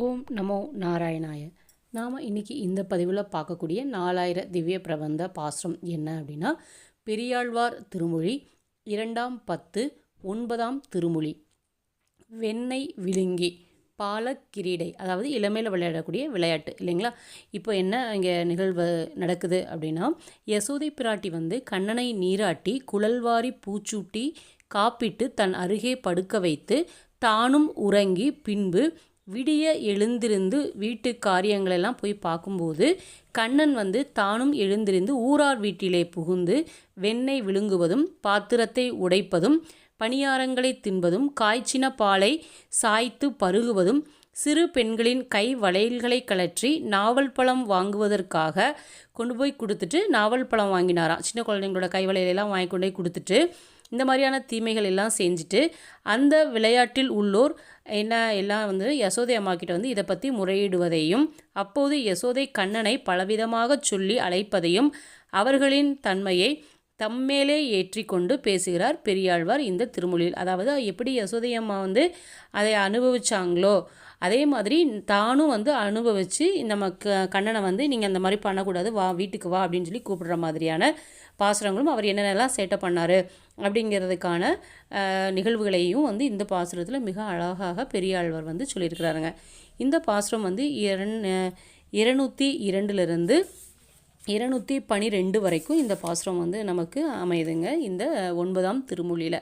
ஓம் நமோ நாராயணாய. நாம் இன்றைக்கி இந்த பதிவில் பார்க்கக்கூடிய நாலாயிர திவ்ய பிரபந்த பாசுரம் என்ன அப்படின்னா பெரியாழ்வார் திருமொழி இரண்டாம் பத்து ஒன்பதாம் திருமொழி. வெண்ணெய் விழுங்கி பாலக்கிரீடை அதாவது இளமையில் விளையாடக்கூடிய விளையாட்டு இல்லைங்களா? இப்போ என்ன இங்கே நிகழ்வு நடக்குது அப்படின்னா யசோதை பிராட்டி வந்து கண்ணனை நீராட்டி குழல்வாரி பூச்சூட்டி காப்பிட்டு தன் அருகே படுக்க வைத்து தானும் உறங்கி பின்பு விடிய எழுந்திருந்து வீட்டு காரியங்களெல்லாம் போய் பார்க்கும்போது கண்ணன் வந்து தானும் எழுந்திருந்து ஊரார் வீட்டிலே புகுந்து வெண்ணெய் விழுங்குவதும் பாத்திரத்தை உடைப்பதும் பணியாரங்களை தின்பதும் காய்ச்சின பாலை சாய்த்து பருகுவதும் சிறு பெண்களின் கை வளையல்களை கழற்றி நாவல் பழம் வாங்குவதற்காக கொண்டு போய் கொடுத்துட்டு நாவல் பழம் வாங்கினாராம். சின்ன குழந்தைங்களோட கை வளையலெல்லாம் வாங்கி கொண்டு போய் கொடுத்துட்டு இந்த மாதிரியான தீமைகள் எல்லாம் செஞ்சுட்டு அந்த விளையாட்டில் உள்ளோர் என்ன எல்லாம் வந்து யசோதை அம்மா கிட்ட வந்து இதை பற்றி முறையிடுவதையும் அப்போது யசோதை கண்ணனை பலவிதமாக சொல்லி அழைப்பதையும் அவர்களின் தன்மையை தம்மேலே ஏற்றி கொண்டு பேசுகிறார் பெரியாழ்வார் இந்த திருமொழியில். அதாவது எப்படி யசோதை அம்மா வந்து அதை அனுபவிச்சாங்களோ அதே மாதிரி தானும் வந்து அனுபவித்து நம்ம க கண்ணனை வந்து நீங்கள் அந்த மாதிரி பண்ணக்கூடாது வா வீட்டுக்கு வா அப்படின்னு சொல்லி கூப்பிடுற மாதிரியான பாசுரங்களும் அவர் என்னென்னலாம் சேட்டை பண்ணார் அப்படிங்கிறதுக்கான நிகழ்வுகளையும் வந்து இந்த பாசுரத்தில் மிக அழகாக பெரியாழ்வார் வந்து சொல்லியிருக்கிறாருங்க. இந்த பாசுரம் வந்து இரண் இருநூற்றி இரண்டுலேருந்து இருநூற்றி பனிரெண்டு வரைக்கும் இந்த பாசுரம் வந்து நமக்கு அமையுதுங்க இந்த ஒன்பதாம் திருமொழியில்.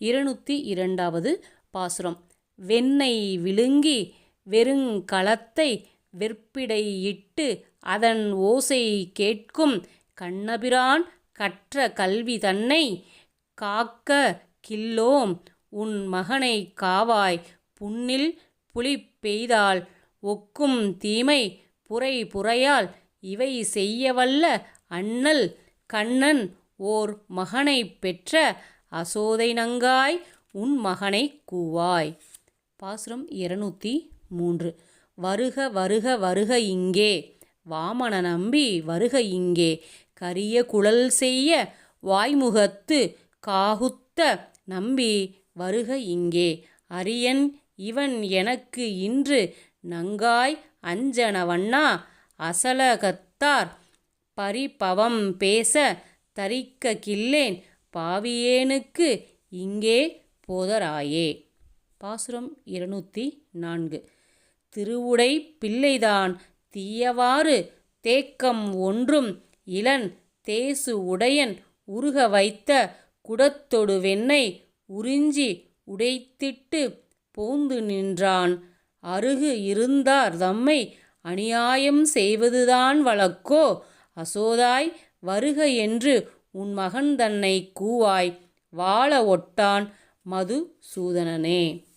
இருநூற்றி இரண்டாவது பாசுரம். வெண்ணெய் விழுங்கி வெறுங்களத்தை வெற்பிடை இட்டு அதன் ஓசை கேட்கும் கண்ணபிரான் கற்ற கல்வி தன்னை காக்க கில்லோம். உன் மகனை காவாய் புண்ணில் புலி பெய்தால் ஒக்கும் தீமை புரை புறையால் இவை செய்யவல்ல அண்ணல் கண்ணன் ஓர் மகனை பெற்ற அசோதை நங்காய் உன் மகனை கூவாய். பாசுரம் இருநூற்றி மூன்று. வருக வருக வருக இங்கே. வாமன நம்பி வருக இங்கே. கரிய குழல் செய்ய வாய்முகத்து காகுத்த நம்பி வருக இங்கே. அரியன் இவன் எனக்கு இன்று நங்காய் அஞ்சனவண்ணா அசலகத்தார் பரிபவம் பேச தரிக்க கில்லேன் பாவியேனுக்கு இங்கே போதராயே. பாசுரம் இருநூற்றி நான்கு. திருவுடை பிள்ளைதான் தீயவாறு தேக்கம் ஒன்றும் இளன் தேசு உடையன் உருக வைத்த குடத்தொடு வெண்ணை உறிஞ்சி உடைத்திட்டு போந்து நின்றான். அருகு இருந்தார் தம்மை அநியாயம் செய்வதுதான் வழக்கோ? அசோதாய் வருக என்று உன் மகன் தன்னை கூவாய். வாழ ஒட்டான் மது சூதனனே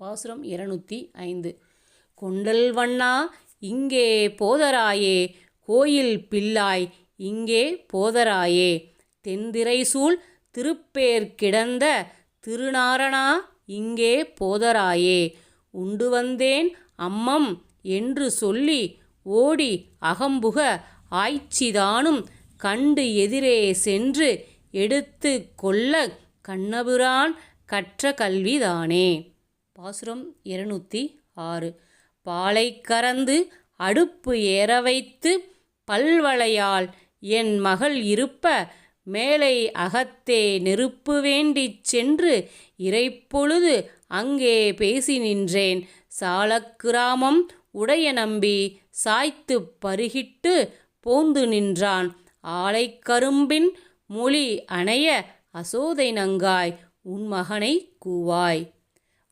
பாசுரம் இருநூற்றி ஐந்து. கொண்டல் வண்ணா இங்கே போதராயே கோயில் பிள்ளாய் இங்கே போதராயே தென்திரைசூழ் திருப்பேர் கிடந்த திருநாரணா இங்கே போதராயே உண்டு வந்தேன் அம்மம் என்று சொல்லி ஓடி அகம்புக ஆய்ச்சிதானும் கண்டு எதிரே சென்று எடுத்து கொள்ள கண்ணபுரான் கற்ற கல்விதானே. பாசுரம் இருநூற்றி ஆறு. பாலை கறந்து அடுப்பு ஏற வைத்து பல்வளையால் என் மகள் இருப்ப மேலை அகத்தே நெருப்பு வேண்டிச் சென்று இறைப்பொழுது அங்கே பேசி நின்றேன். சாலக்கிராமம் உடைய நம்பி சாய்த்து பருகிட்டு போந்து நின்றான். ஆலை கரும்பின் மொழி அணைய அசோதை நங்காய் உன் மகனை கூவாய்.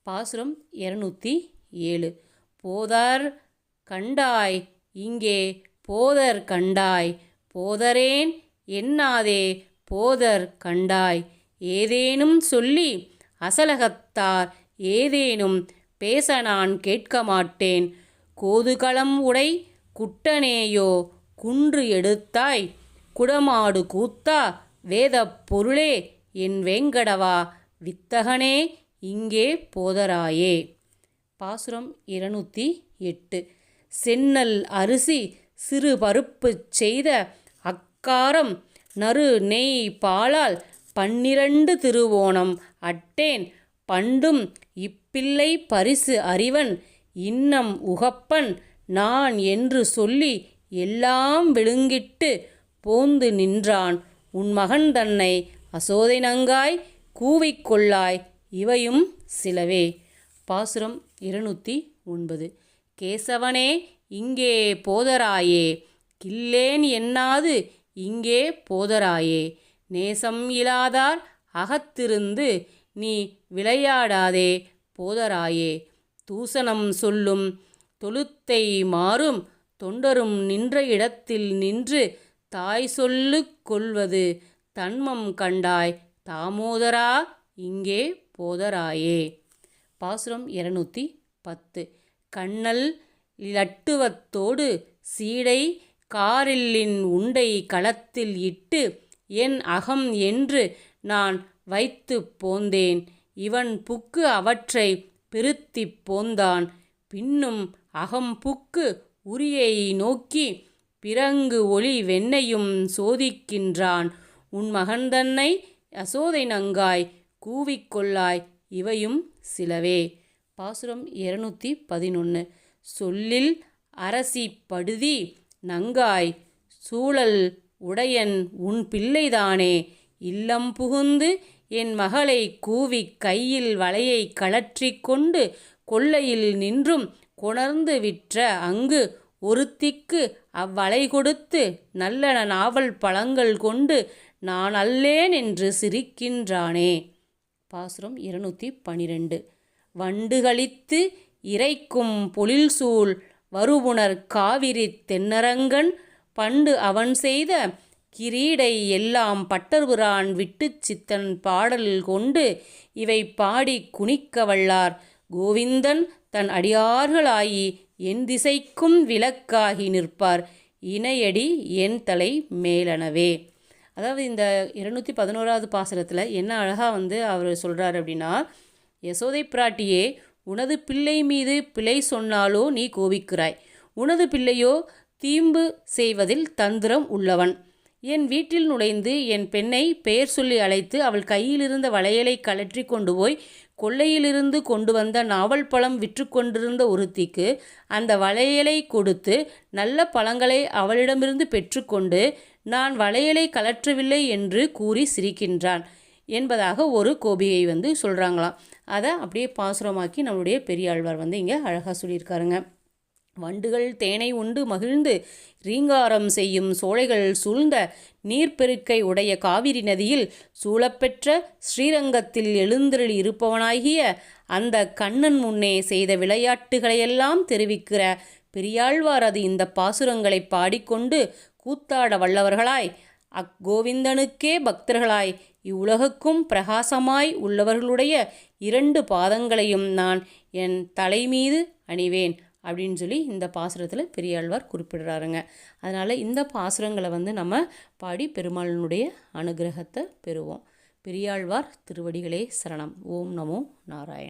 பாசுரம் இரநூத்தி ஏழு. போதார் கண்டாய் இங்கே போதர் கண்டாய் போதரேன் எண்ணாதே போதர் கண்டாய். ஏதேனும் சொல்லி அசலகத்தார் ஏதேனும் பேச நான் கேட்க மாட்டேன். கோதுகளம் உடை குட்டனேயோ குன்று எடுத்தாய் குடமாடு கூத்தா வேத பொருளே என் வேங்கடவா வித்தகனே இங்கே போதராயே. பாசுரம் இருநூற்றி எட்டு. சென்னல் அரிசி சிறு பருப்பு செய்த அக்காரம் நறு நெய் பாலால் பன்னிரண்டு திருவோணம் அட்டேன். பண்டும் இப்பிள்ளை பரிசு அறிவன் இன்னம் உகப்பன் நான் என்று சொல்லி எல்லாம் விழுங்கிட்டு போந்து நின்றான். உன் மகன் தன்னை அசோதை நங்காய் கூவிக்கொள்ளாய் இவையும் சிலவே. பாசுரம் இருநூற்றி ஒன்பது. கேசவனே இங்கே போதராயே. கில்லேன் எண்ணாது இங்கே போதராயே. நேசம் இலாதார் அகத்திருந்து நீ விளையாடாதே போதராயே. தூசணம் சொல்லும் தொழுத்தை மாறும் தொண்டரும் நின்ற இடத்தில் நின்று தாய் சொல்லு கொள்வது தன்மம் கண்டாய். தாமோதரா இங்கே போதராயே. பாசுரம் இருநூற்றி பத்து. கண்ணல் லட்டுவத்தோடு சீடை காரில்லின் உண்டை களத்தில் இட்டு என் அகம் என்று நான் வைத்து போந்தேன். இவன் புக்கு அவற்றை பிரித்தி போந்தான். பின்னும் அகம் புக்கு உரியை நோக்கி பிறங்கு ஒளி வெண்ணையும் சோதிக்கின்றான். உன் மகன் தன்னை அசோதை நங்காய் கூவிக்கொள்ளாய் இவையும் சிலவே. பாசுரம் இருநூற்றி பதினொன்று சொல்லில் அரசி படுதி நங்காய் சூழல் உடையன் உன் பிள்ளைதானே. இல்லம் புகுந்து என் மகளை கூவி கையில் வலையை கழற்றி கொண்டு கொள்ளையில் நின்றும் கொணர்ந்து விற்ற அங்கு ஒருத்திக்கு அவ்வளை கொடுத்து நல்லன நாவல் பழங்கள் கொண்டு நான் அல்லேன் என்று சிரிக்கின்றானே. பாசுரம் இருநூற்றி பனிரெண்டு. வண்டுகளித்து இறைக்கும் பொழில்சூழ் வருவுணர் காவிரி தென்னரங்கன் பண்டு அவன் செய்த கிரீடை எல்லாம் பட்டர்புரான் விட்டுச் சித்தன் பாடல் கொண்டு இவை பாடி குனிக்க வல்லார். கோவிந்தன் தன் அடியார்களாயி என் திசைக்கும் விளக்காகி நிற்பார். இணையடி என் தலை மேலனவே. அதாவது இந்த இருநூற்றி பதினோராவது பாசனத்தில் என்ன அழகாக வந்து அவர் சொல்கிறார் அப்படின்னா யசோதை பிராட்டியே உனது பிள்ளை மீது பிழை சொன்னாலோ நீ கோபிக்கிறாய். உனது பிள்ளையோ தீம்பு செய்வதில் தந்திரம் உள்ளவன். என் வீட்டில் நுழைந்து என் பெண்ணை பெயர் சொல்லி அழைத்து அவள் கையிலிருந்த வளையலை கழற்றி கொண்டு போய் கொள்ளையிலிருந்து கொண்டு வந்த நாவல் பழம் விற்று கொண்டிருந்த ஒருத்திக்கு அந்த வளையலை கொடுத்து நல்ல பழங்களை அவளிடமிருந்து பெற்றுக்கொண்டு நான் வளையலை கலற்றவில்லை என்று கூறி சிரிக்கின்றான் என்பதாக ஒரு கோபியை வந்து சொல்கிறாங்களாம் அதை அப்படியே பாசுரமாக்கி நம்மளுடைய பெரியாழ்வார் வந்து இங்கே அழகாக சொல்லியிருக்காருங்க. வண்டுகள் தேனை உண்டு மகிழ்ந்து ரீங்காரம் செய்யும் சோலைகள் சூழ்ந்த நீர்ப்பெருக்கை உடைய காவிரி நதியில் சூழப்பெற்ற ஸ்ரீரங்கத்தில் எழுந்தருள் இருப்பவனாகிய அந்த கண்ணன் முன்னே செய்த விளையாட்டுகளையெல்லாம் தெரிவிக்கிற பெரியாழ்வார் அது இந்த பாசுரங்களை பாடிக்கொண்டு கூத்தாட வல்லவர்களாய். அக்கோவிந்தனுக்கே பக்தர்களாய். இவ்வுலகுக்கும் பிரகாசமாய் உள்ளவர்களுடைய இரண்டு பாதங்களையும் நான் என் தலைமீது அணிவேன் அப்படின்னு சொல்லி இந்த பாசுரத்தில் பெரியாழ்வார் குறிப்பிடுறாருங்க. அதனால் இந்த பாசுரங்களை வந்து நம்ம பாடி பெருமாளினுடைய அனுகிரகத்தை பெறுவோம். பெரியாழ்வார் திருவடிகளே சரணம். ஓம் நமோ நாராயண்.